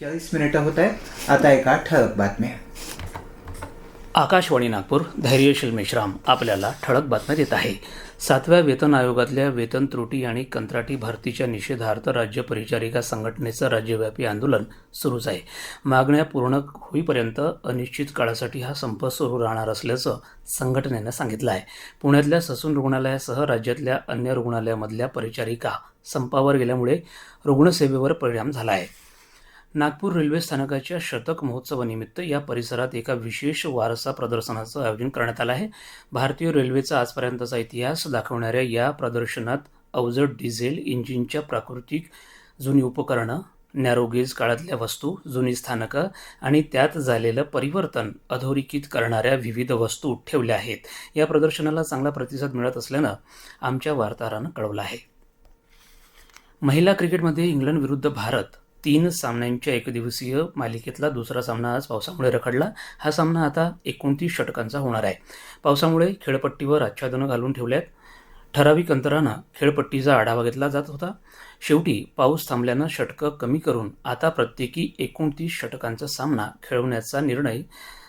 चाळीस मिनिटं होत आहेत. आता एका ठळक बातम्या. आकाशवाणी नागपूर धैर्यशील मेश्राम आपल्याला ठळक बातम्या देत आहे. सातव्या वेतन आयोगातल्या वेतन त्रुटी आणि कंत्राटी भरतीच्या निषेधार्थ राज्य परिचारिका संघटनेचं राज्यव्यापी आंदोलन सुरूच आहे. मागण्या पूर्ण होईपर्यंत अनिश्चित काळासाठी हा संप सुरू राहणार असल्याचं संघटनेनं सांगितलं आहे पुण्यातल्या ससून रुग्णालयासह राज्यातल्या अन्य रुग्णालयामधल्या परिचारिका संपावर गेल्यामुळे रुग्णसेवेवर परिणाम झाला आहे नागपूर रेल्वे स्थानकाच्या शतक महोत्सवानिमित्त या परिसरात एका विशेष वारसा प्रदर्शनाचं आयोजन करण्यात आलं आहे. भारतीय रेल्वेचा आजपर्यंतचा इतिहास दाखवणाऱ्या या प्रदर्शनात अवजड डिझेल इंजिनच्या प्राकृतिक जुनी उपकरणं नॅरोगेज काळातल्या वस्तू जुनी स्थानकं आणि त्यात झालेलं परिवर्तन अधोरेखित करणाऱ्या विविध वस्तू ठेवल्या आहेत. या प्रदर्शनाला चांगला प्रतिसाद मिळत असल्यानं आमच्या वार्ताहरानं कळवलं आहे. महिला क्रिकेटमध्ये इंग्लंड विरुद्ध भारत तीन सामन्यांच्या एकदिवसीय मालिकेतला दुसरा सामना आज पावसामुळे रखडला. हा सामना आता एकोणतीस षटकांचा होणार आहे. पावसामुळे खेळपट्टीवर आच्छादनं घालून ठेवल्यात. ठराविक अंतरानं खेळपट्टीचा आढावा घेतला जात होता. शेवटी पाऊस थांबल्यानं षटकं कमी करून आता प्रत्येकी एकोणतीस षटकांचा सामना खेळवण्याचा निर्णय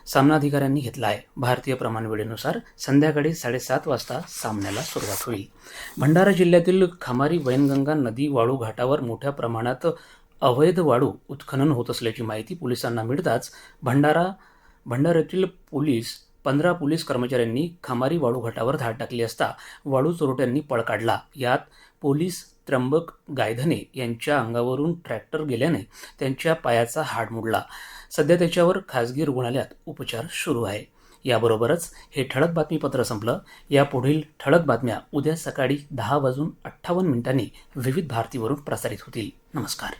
सामनाधिकाऱ्यांनी घेतला आहे. भारतीय प्रमाणवेळेनुसार संध्याकाळी साडेसात वाजता सामन्याला सुरुवात होईल. भंडारा जिल्ह्यातील खमारी वैनगंगा नदी वाळू घाटावर मोठ्या प्रमाणात अवैध वाळू उत्खनन होत असल्याची माहिती पोलिसांना मिळताच भंडारा भंडाऱ्यातील पोलीस पंधरा पोलीस कर्मचाऱ्यांनी खमारी वाळू घाटावर धाड टाकली असता वाळू चोरट्यांनी पळ काढला. यात पोलीस त्र्यंबक गायधने यांच्या अंगावरून ट्रॅक्टर गेल्याने त्यांच्या पायाचा हाड मोडला. सध्या त्याच्यावर खासगी रुग्णालयात उपचार सुरू आहे. याबरोबरच हे ठळक बातमीपत्र संपलं. यापुढील ठळक बातम्या उद्या सकाळी दहा वाजून अठ्ठावन्न मिनिटांनी विविध भारतीवरून प्रसारित होतील. नमस्कार.